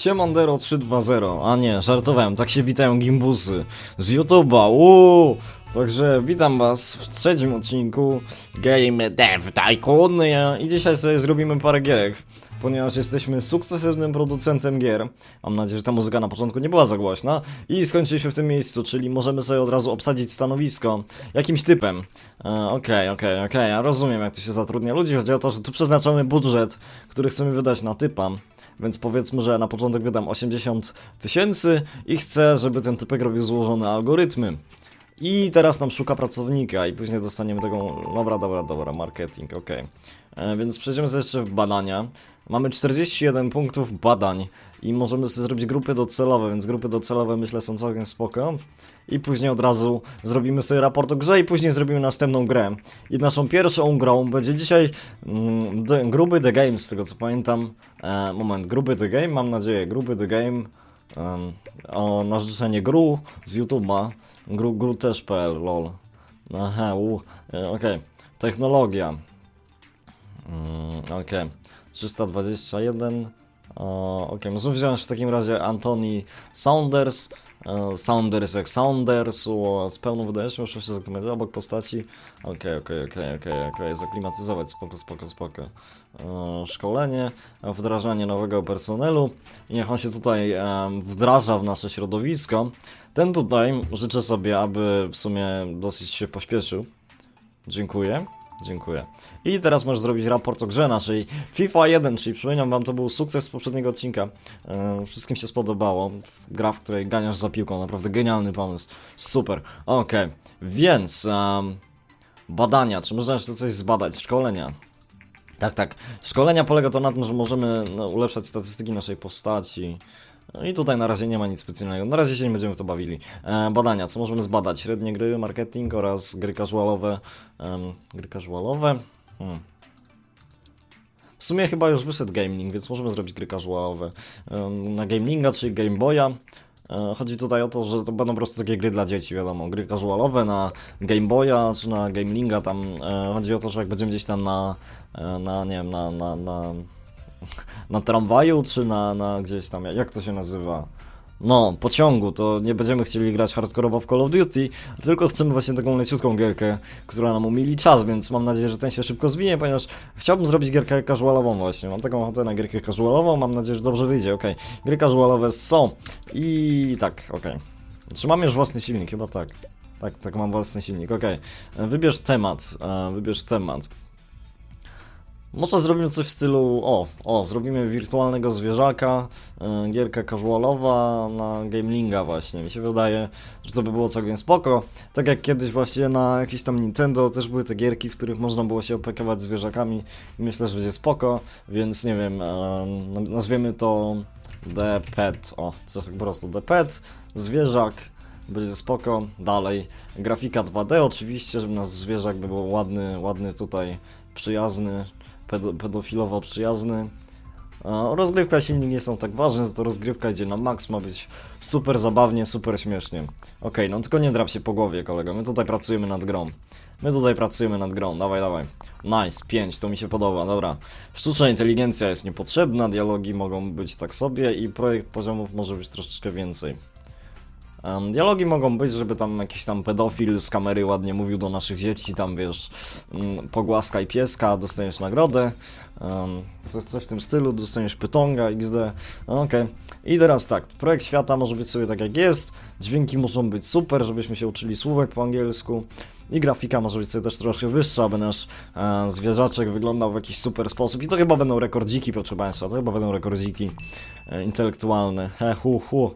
Siemandero 320, a nie, żartowałem, tak się witają gimbusy z YouTube'a, uuu! Także witam was w trzecim odcinku Game Dev Tycoon i dzisiaj sobie zrobimy parę gierek, ponieważ jesteśmy sukcesywnym producentem gier. Mam nadzieję, że ta muzyka na początku nie była za głośna i skończyliśmy w tym miejscu, czyli możemy sobie od razu obsadzić stanowisko jakimś typem. E, Okej, okej, okej, ja rozumiem jak to się zatrudnia ludzi, chodzi o to, że tu przeznaczamy budżet, który chcemy wydać na typa. Więc powiedzmy, że na początek wydam 80 tysięcy i chcę, żeby ten typek robił złożone algorytmy. I teraz nam szuka pracownika i później dostaniemy tego... Dobra, dobra, dobra, marketing, okej. E, Więc przejdziemy sobie jeszcze w badania. Mamy 41 punktów badań i możemy sobie zrobić grupy docelowe, więc grupy docelowe myślę są całkiem spoko. I później od razu zrobimy sobie raport o grze i później zrobimy następną grę. I naszą pierwszą grą będzie dzisiaj mm, the, gruby The Game, z tego co pamiętam. E, moment, gruby The Game, mam nadzieję, gruby The Game. Um, o, na życzenie gru z YouTube'a. Gru, gru też.pl, lol. Aha, u, e, okej. Technologia. Mm, okej. 321. Okej, możemy wziąć w takim razie Antoni Saunders. E, Saunders jak Saunders, z pełną wydajnością, muszę się zaklimatyzować obok postaci. Okej, okej, okej, okej, okej, zaklimatyzować, spoko, spoko, spoko. E, Szkolenie, e, wdrażanie nowego personelu i niech on się tutaj em, wdraża w nasze środowisko. Ten tutaj życzę sobie, aby w sumie dosyć się pośpieszył. Dziękuję. Dziękuję. I teraz możesz zrobić raport o grze naszej FIFA 1, czyli przypominam wam, to był sukces z poprzedniego odcinka. E, wszystkim się spodobało. Gra, w której ganiasz za piłką, naprawdę genialny pomysł. Super. Okej, więc em, badania, czy można jeszcze coś zbadać? Szkolenia. Tak, tak. Szkolenia polega to na tym, że możemy no, ulepszać statystyki naszej postaci. No I tutaj na razie nie ma nic specjalnego. Na razie się nie będziemy w to bawili. E, badania, co możemy zbadać? Średnie gry, marketing oraz gry casualowe. Em, gry casualowe? Hmm. W sumie chyba już wyszedł gaming, więc możemy zrobić gry casualowe. Em, na gamelinga, czyli Game Boya. E, Chodzi tutaj o to, że to będą po prostu takie gry dla dzieci, wiadomo, gry casualowe na Game Boya czy na Gamelinga, tam e, chodzi o to, że jak będziemy gdzieś tam na, e, na nie wiem, na, na, na, na tramwaju, czy na, na gdzieś tam, jak to się nazywa? No, pociągu, to nie będziemy chcieli grać hardkorowo w Call of Duty, tylko chcemy właśnie taką leciutką gierkę, która nam umili czas, więc mam nadzieję, że ten się szybko zwinie, ponieważ chciałbym zrobić gierkę casualową właśnie. Mam taką ochotę na gierkę casualową, mam nadzieję, że dobrze wyjdzie, okej. Gry casualowe są i tak, okej. Czy mam już własny silnik? Chyba tak. Tak, tak, mam własny silnik, okej. E, Wybierz temat, e, wybierz temat. Może zrobimy coś w stylu, o, o, zrobimy wirtualnego zwierzaka, e, gierka casualowa na Gamelinga właśnie. Mi się wydaje, że to by było całkiem spoko. Tak jak kiedyś właśnie na jakieś tam Nintendo też były te gierki, w których można było się opiekować zwierzakami myślę, że będzie spoko, więc nie wiem, e, nazwiemy to The Pet, o, coś tak po prostu, The Pet, zwierzak, będzie spoko, dalej, grafika 2D oczywiście, żeby nasz zwierzak by był ładny, ładny tutaj, przyjazny, pedofilowo przyjazny. Rozgrywka silnik nie są tak ważne, to rozgrywka idzie na max, ma być super zabawnie, super śmiesznie. Okej, no tylko nie drap się po głowie, kolego, my tutaj pracujemy nad grą. My tutaj pracujemy nad grą, dawaj, dawaj. Nice, 5, to mi się podoba, dobra. Sztuczna inteligencja jest niepotrzebna, dialogi mogą być tak sobie i projekt poziomów może być troszeczkę więcej. Dialogi mogą być, żeby tam jakiś tam pedofil z kamery ładnie mówił do naszych dzieci, tam wiesz, mm, pogłaskaj pieska, dostaniesz nagrodę, coś, coś w tym stylu, dostaniesz pytonga, xd, No, okej. I teraz tak, projekt świata może być sobie tak jak jest, dźwięki muszą być super, żebyśmy się uczyli słówek po angielsku i grafika może być sobie też troszkę wyższa, aby nasz e, zwierzaczek wyglądał w jakiś super sposób i to chyba będą rekordziki, proszę Państwa, to chyba będą rekordziki e, intelektualne, he, hu, hu.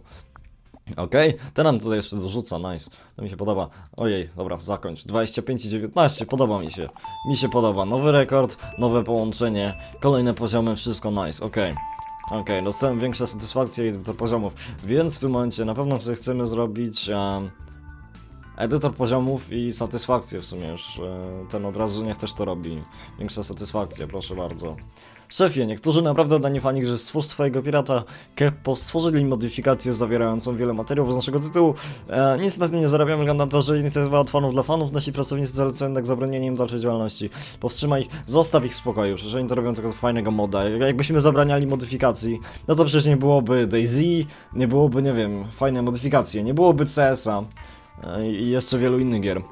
Okej, ten nam tutaj jeszcze dorzuca, nice. To mi się podoba. Ojej, dobra, zakończ. 25 i 19, podoba mi się. Mi się podoba. Nowy rekord, nowe połączenie, kolejne poziomy, wszystko nice, okej. Okej, dostałem większą satysfakcję do poziomów, więc w tym momencie na pewno sobie chcemy zrobić edytor poziomów i satysfakcję w sumie już. e, Ten od razu niech też to robi. Większa satysfakcja, proszę bardzo. Szefie, niektórzy naprawdę dani fani gry Stwórz swojego pirata Keppo stworzyli modyfikację zawierającą wiele materiałów z naszego tytułu. E, nic na tym nie zarabiamy, wygląda na to, że inicjatywa od fanów dla fanów. Nasi pracownicy zalecają jednak zabronienie im dalszej działalności. Powstrzymaj ich, zostaw ich w spokoju, przecież oni to robią tylko fajnego moda. Jak- Jakbyśmy zabraniali modyfikacji, no to przecież nie byłoby DayZ, nie byłoby, nie wiem, fajne modyfikacje, nie byłoby CS-a e, i jeszcze wielu innych gier.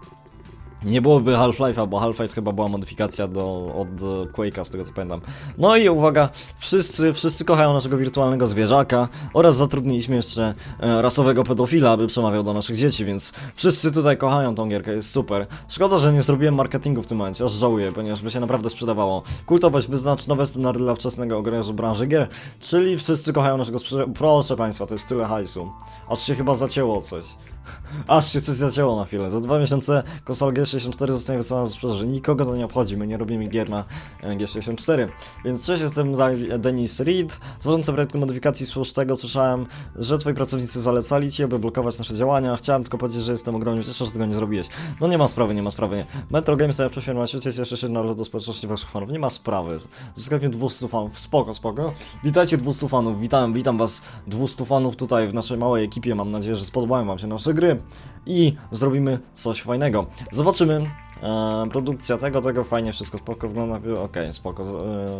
Nie byłoby Half-Life'a, bo Half-Life chyba była modyfikacja do, od Quake'a, z tego co pamiętam. No i uwaga, wszyscy, wszyscy kochają naszego wirtualnego zwierzaka oraz zatrudniliśmy jeszcze e, rasowego pedofila, aby przemawiał do naszych dzieci, więc wszyscy tutaj kochają tą gierkę, jest super. Szkoda, że nie zrobiłem marketingu w tym momencie, aż żałuję, ponieważ by się naprawdę sprzedawało. Kultowość wyznacz nowe standardy dla wczesnego ogarniazu branży gier, czyli wszyscy kochają naszego sprzedaży... Proszę Państwa, to jest tyle hajsu. Aż się chyba zacięło coś. Aż się coś zacięło na chwilę. Za dwa miesiące konsola G64 zostanie wysłana ze sprzedaży. Nikogo to nie obchodzi, my nie robimy gier na e, G64. Więc cześć, jestem Denis Reed, zarządca projektu modyfikacji z tego słyszałem, że twoi pracownicy zalecali ci, aby blokować nasze działania. Chciałem tylko powiedzieć, że jestem ogromnie cieszę, że tego nie zrobiłeś. No nie ma sprawy, nie ma sprawy. Metro Games ja przefieram na świecie, cieszę się na do społeczności waszych fanów. Nie ma sprawy. Zyskaliśmy 200 fanów. Spoko, spoko. Witajcie 200 fanów. Witam, witam was 200 fanów tutaj w naszej małej ekipie. Mam nadzieję, że spodobają wam się nasze gry i zrobimy coś fajnego. Zobaczymy. E, produkcja tego, tego fajnie, wszystko spoko wygląda. Okej, spoko, z-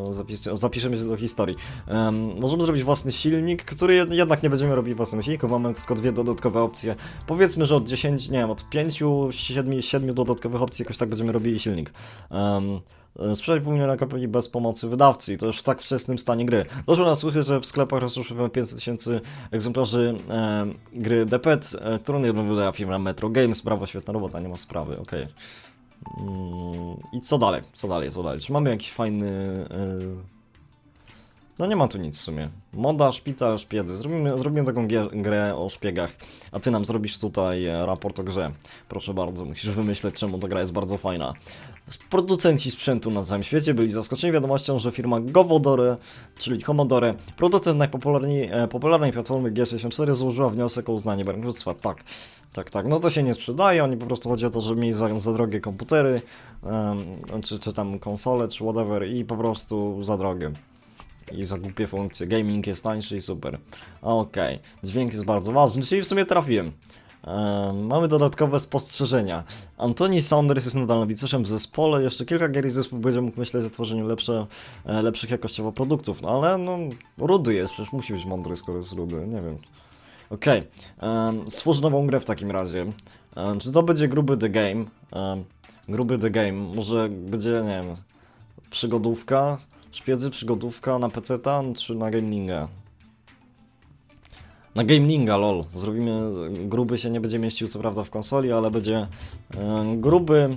e, zapis, zapiszemy się do historii. Em, możemy zrobić własny silnik, który jed- jednak nie będziemy robić własnym silniku, mamy tylko dwie dodatkowe opcje. Powiedzmy, że od 10, nie wiem, od 5, 7, 7 dodatkowych opcji jakoś tak będziemy robili silnik. Um, Sprzedać pół miliona bez pomocy wydawcy i to już w tak wczesnym stanie gry. Doszło na słuchy, że w sklepach rozruszymy 500 tysięcy egzemplarzy e, gry Depet, e, którą nie wydała firma Metro Games. Brawo, świetna robota, nie ma sprawy, okej. Mm, I co dalej? Co dalej? Co dalej? Czy mamy jakiś fajny. e, No nie ma tu nic w sumie. Moda, szpital, szpiedzy. Zrobimy, zrobimy taką grę o szpiegach, a ty nam zrobisz tutaj e, raport o grze. Proszę bardzo, musisz wymyśleć, czemu ta gra jest bardzo fajna. Producenci sprzętu na całym świecie byli zaskoczeni wiadomością, że firma Govodore, czyli Commodore, producent najpopularniej e, popularnej platformy G64, złożyła wniosek o uznanie bankructwa. Tak, tak, tak. No to się nie sprzedaje, oni po prostu chodzi o to, że mieli za, za drogie komputery, em, czy, czy tam konsole, czy whatever i po prostu za drogie. I za głupie funkcje. Gaming jest tańszy i super. Okej, dźwięk jest bardzo ważny, czyli w sumie trafiłem. Em, mamy dodatkowe spostrzeżenia. Antoni Saunders jest nadal nowicjuszem w zespole. Jeszcze kilka gier i zespół będzie mógł myśleć o tworzeniu lepsze, e, lepszych jakościowo produktów. No ale no, rudy jest, przecież musi być mądry, skoro jest rudy. Nie wiem. Okej, em, stwórz nową grę w takim razie. Czy to będzie gruby The Game? Gruby The Game. Może będzie, nie wiem, przygodówka? Szpiedzy, przygodówka na PC-ta czy na Gamelinga? Na Gamelinga, lol. Zrobimy, gruby się nie będzie mieścił co prawda w konsoli, ale będzie e, gruby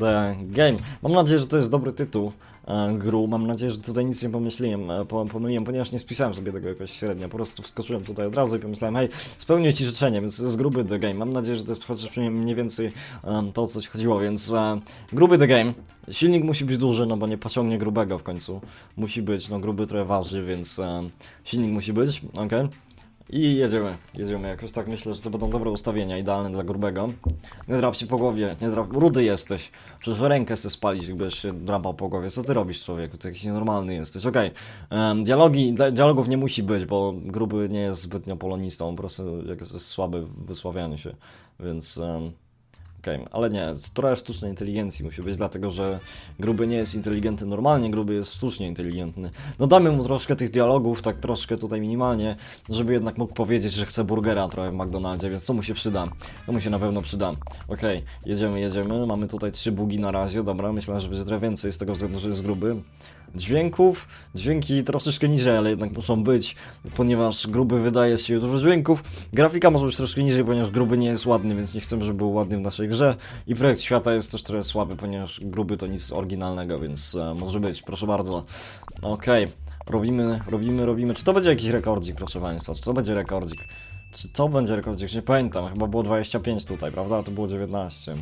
The Game. Mam nadzieję, że to jest dobry tytuł e, gru. Mam nadzieję, że tutaj nic nie pomyśliłem, e, po, pomyliłem, ponieważ nie spisałem sobie tego jakoś średnio. Po prostu wskoczyłem tutaj od razu i pomyślałem, hej, spełnię ci życzenie, więc jest gruby The Game. Mam nadzieję, że to jest chociaż mniej więcej em, to, o co ci chodziło, więc e, gruby The Game. Silnik musi być duży, no bo nie pociągnie grubego w końcu. Musi być, no gruby trochę waży, więc e, silnik musi być, okej. I jedziemy, jedziemy jakoś tak myślę, że to będą dobre ustawienia, idealne dla grubego. Nie drap się po głowie, nie drap, rudy jesteś. Przecież rękę se spalić, jakbyś się drapał po głowie. Co ty robisz człowieku? Ty jakiś nienormalny jesteś. Okej, Em, dialogi, di- dialogów nie musi być, bo gruby nie jest zbytnio polonistą, po prostu jest słaby w wysławianiu się, więc... em, Okej, ale nie, trochę sztucznej inteligencji musi być, dlatego że gruby nie jest inteligentny normalnie, gruby jest sztucznie inteligentny. No damy mu troszkę tych dialogów, tak troszkę tutaj minimalnie, żeby jednak mógł powiedzieć, że chce burgera trochę w McDonaldzie, więc co mu się przyda? To mu się na pewno przyda. Okej, jedziemy, jedziemy, mamy tutaj trzy bugi na razie, dobra, myślę, że będzie trochę więcej z tego względu, że jest gruby. Dźwięków, dźwięki troszeczkę niżej, ale jednak muszą być, ponieważ gruby wydaje siebie dużo dźwięków. Grafika może być troszkę niżej, ponieważ gruby nie jest ładny, więc nie chcemy, żeby był ładny w naszej grze. I projekt świata jest też trochę słaby, ponieważ gruby to nic oryginalnego, więc e, może być, proszę bardzo. Okej, robimy, robimy, robimy. Czy to będzie jakiś rekordzik, proszę Państwa? Czy to będzie rekordzik? Czy to będzie rekordzik? Już nie pamiętam, chyba było 25 tutaj, prawda? A to było 19.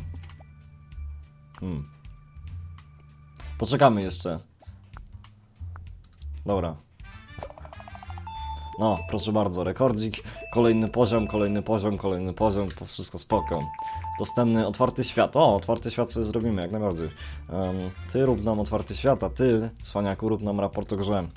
Hmm. Poczekamy jeszcze. Dobra. No, proszę bardzo, rekordzik, kolejny poziom, kolejny poziom, kolejny poziom, to wszystko spoko. dostępny otwarty świat. O, otwarty świat sobie zrobimy, jak najbardziej. Em, ty rób nam otwarty świat, a ty, cwaniaku, rób nam raport o grze.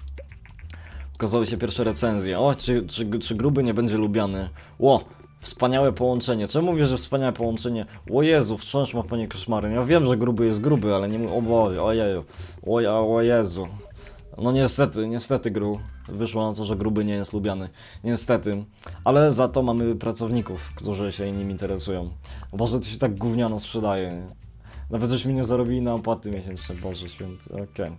Ukazały się pierwsze recenzje. O, czy, czy, czy gruby nie będzie lubiany? Ło, wspaniałe połączenie. Czemu mówię, że wspaniałe połączenie? O Jezu, wciąż ma panie koszmary. Ja wiem, że gruby jest gruby, ale nie mówię, o Boże, o, ja- o Jezu. No niestety, niestety gru. Wyszło na to, że gruby nie jest lubiany. Niestety. Ale za to mamy pracowników, którzy się nim interesują. Boże, to się tak gówniano sprzedaje. Nawet żeśmy nie zarobili na opłaty miesięczne, Boże święty, okej.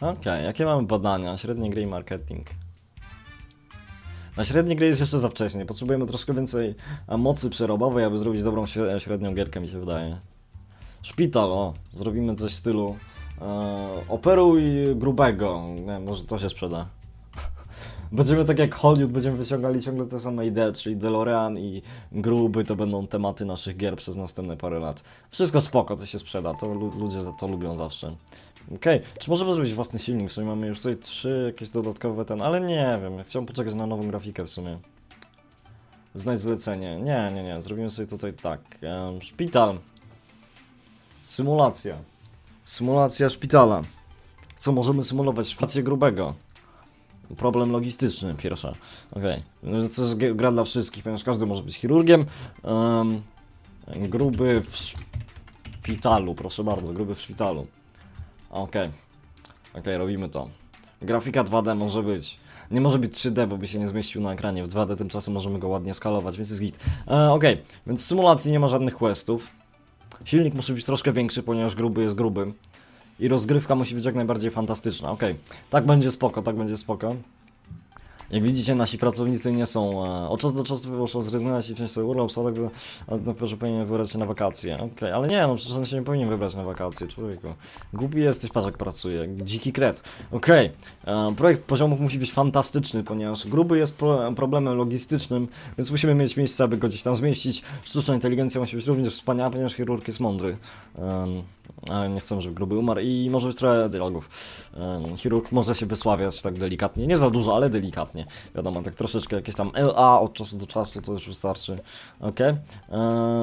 Okej, jakie mamy badania? Średnie gry i marketing. Na średniej gry jest jeszcze za wcześnie. Potrzebujemy troszkę więcej e, mocy przerobowej, aby zrobić dobrą śre- średnią gierkę, mi się wydaje. Szpital, o, zrobimy coś w stylu e, operuj grubego. Nie, może to się sprzeda. Będziemy tak jak Hollywood, będziemy wyciągali ciągle te same idee, czyli DeLorean i gruby to będą tematy naszych gier przez następne parę lat. Wszystko spoko, to się sprzeda, to lu- ludzie to lubią zawsze. Okej, czy możemy zrobić własny silnik? W sumie mamy już tutaj trzy jakieś dodatkowe ten, ale nie wiem, ja chciałem poczekać na nową grafikę w sumie. Znajdź zlecenie. Nie, nie, nie, zrobimy sobie tutaj tak. szpital. Symulacja. Symulacja szpitala. Co możemy symulować? Szpitację grubego. Problem logistyczny, pierwsza. Okej. Okay. To jest g- gra dla wszystkich, ponieważ każdy może być chirurgiem. Em, gruby w szpitalu, proszę bardzo, gruby w szpitalu. Okej. Okej, robimy to. Grafika 2D może być. Nie może być 3D, bo by się nie zmieścił na ekranie. W 2D tymczasem możemy go ładnie skalować, więc jest git. E, Okej, więc w symulacji nie ma żadnych questów. Silnik musi być troszkę większy, ponieważ gruby jest gruby. I rozgrywka musi być jak najbardziej fantastyczna. Okej, tak będzie spoko, tak będzie spoko. Jak widzicie, nasi pracownicy nie są. E, od czasu do czasu muszą zrezygnować i wziąć sobie urlop, są tak, że najpierw, że powinien wybrać się na wakacje. Okej, ale nie, no przecież on się nie powinien wybrać na wakacje, człowieku. Głupi jesteś, patrz jak pracuje, dziki kret. Okej, e, projekt poziomów musi być fantastyczny, ponieważ gruby jest pro, problemem logistycznym, więc musimy mieć miejsce, aby go gdzieś tam zmieścić. Sztuczna inteligencja musi być również wspaniała, ponieważ chirurg jest mądry. Em, ale nie chcę, żeby gruby umarł i może być trochę dialogów. Chirurg może się wysławiać tak delikatnie, nie za dużo, ale delikatnie. Wiadomo, tak troszeczkę jakieś tam LA od czasu do czasu to już wystarczy. Ok.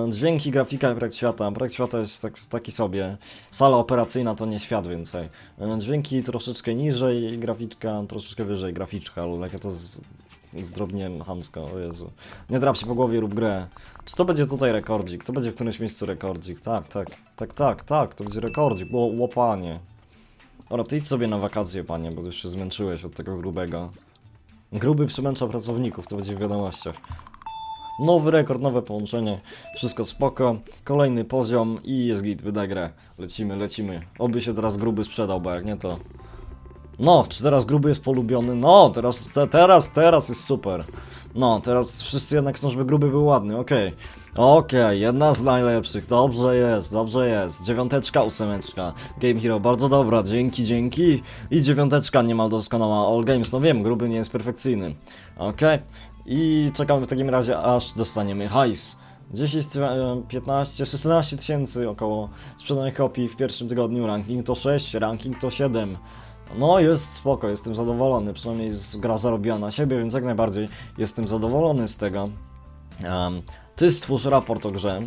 Dźwięki, grafika i projekt świata. Projekt świata jest tak, taki sobie. Sala operacyjna to nie świat więcej. E, Dźwięki troszeczkę niżej, graficzka troszeczkę wyżej, graficzka, ale jak ja to z, zdrobniłem chamsko, o Jezu. Nie drap się po głowie, rób grę. Czy to będzie tutaj rekordzik? To będzie w którymś miejscu rekordzik? Tak, tak, tak, tak, tak, to będzie rekordzik, Ło- łopanie. Dobra, ty idź sobie na wakacje, panie, bo już się zmęczyłeś od tego grubego. Gruby przemęcza pracowników, to będzie w wiadomościach. Nowy rekord, nowe połączenie, wszystko spoko, kolejny poziom i jest git, wydaj grę. Lecimy, lecimy. Oby się teraz gruby sprzedał, bo jak nie to... No, czy teraz gruby jest polubiony? No, teraz, te, teraz, teraz jest super. No, teraz wszyscy jednak chcą, żeby gruby był ładny, okej. Okej, jedna z najlepszych, dobrze jest, dobrze jest. Dziewiąteczka, ósemeczka. Game Hero, bardzo dobra, dzięki, dzięki. I dziewiąteczka niemal doskonała. All Games, no wiem, gruby nie jest perfekcyjny. Okej. I czekamy w takim razie, aż dostaniemy hajs. 10, e, 15, 16 tysięcy około sprzedanych kopii w pierwszym tygodniu. Ranking to 6, ranking to 7. No jest spoko, jestem zadowolony, przynajmniej gra zarobiła na siebie, więc jak najbardziej jestem zadowolony z tego. Em, ty stwórz raport o grze.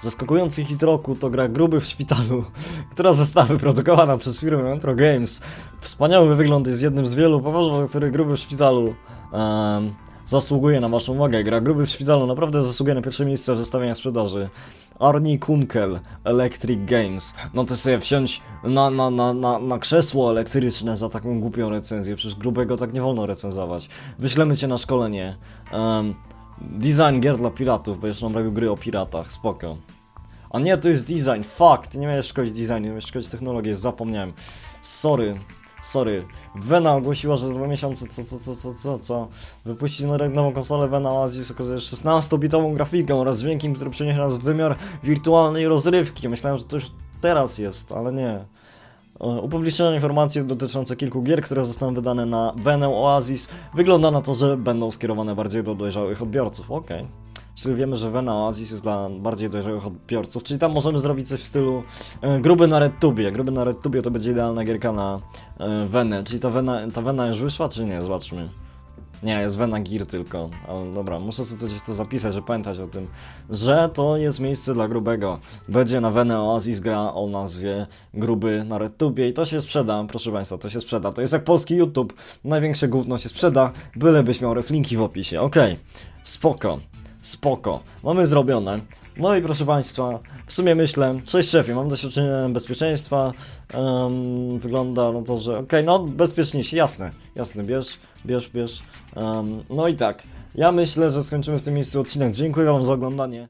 Zaskakujący hit roku to gra Gruby w szpitalu, która została wyprodukowana przez firmę Metro Games. Wspaniały wygląd jest jednym z wielu powodów, dla których Gruby w szpitalu em, zasługuje na waszą uwagę. Gra Gruby w szpitalu naprawdę zasługuje na pierwsze miejsce w zestawieniach sprzedaży. Arnie Kunkel, Electric Games. No to sobie wsiąść na, na, na, na, na krzesło elektryczne za taką głupią recenzję. Przecież grubego tak nie wolno recenzować. Wyślemy cię na szkolenie. Em, design gier dla piratów, bo jeszcze nam robił gry o piratach, spoko. A nie, to jest design, fuck, ty nie miałeś szkolić designu, miałeś szkolić technologię, zapomniałem. Sorry, sorry. Vena ogłosiła, że za dwa miesiące, co, co, co, co, co, co, wypuści nową konsolę Vena Oasis okazuje 16-bitową grafiką oraz dźwiękiem, który przeniesie nas w wymiar wirtualnej rozrywki. Myślałem, że to już teraz jest, ale nie. E, Upubliczniono informacje dotyczące kilku gier, które zostaną wydane na Venę Oasis. Wygląda na to, że będą skierowane bardziej do dojrzałych odbiorców. Okej. Czyli wiemy, że Vena Oasis jest dla bardziej dojrzałych odbiorców, czyli tam możemy zrobić coś w stylu e, gruby na RedTubie. Gruby na RedTubie to będzie idealna gierka na e, Venę. Czyli ta Vena, ta Vena już wyszła, czy nie? Zobaczmy. Nie, jest Venagir tylko. Ale dobra, muszę sobie gdzieś to zapisać, żeby pamiętać o tym, że to jest miejsce dla grubego. Będzie na Vene Oasis gra o nazwie Gruby na RedTubie i to się sprzeda, proszę Państwa, to się sprzeda. To jest jak polski YouTube, największe gówno się sprzeda, bylebyś miał reflinki w opisie. Okej, spoko, spoko, mamy zrobione. No i proszę Państwa, w sumie myślę, cześć szefie, mam doświadczenie bezpieczeństwa, em, wygląda na to, że okej, no bezpiecznie się, jasne, jasne, bierz, bierz, bierz. Em, no i tak, ja myślę, że skończymy w tym miejscu odcinek. Dziękuję Wam za oglądanie.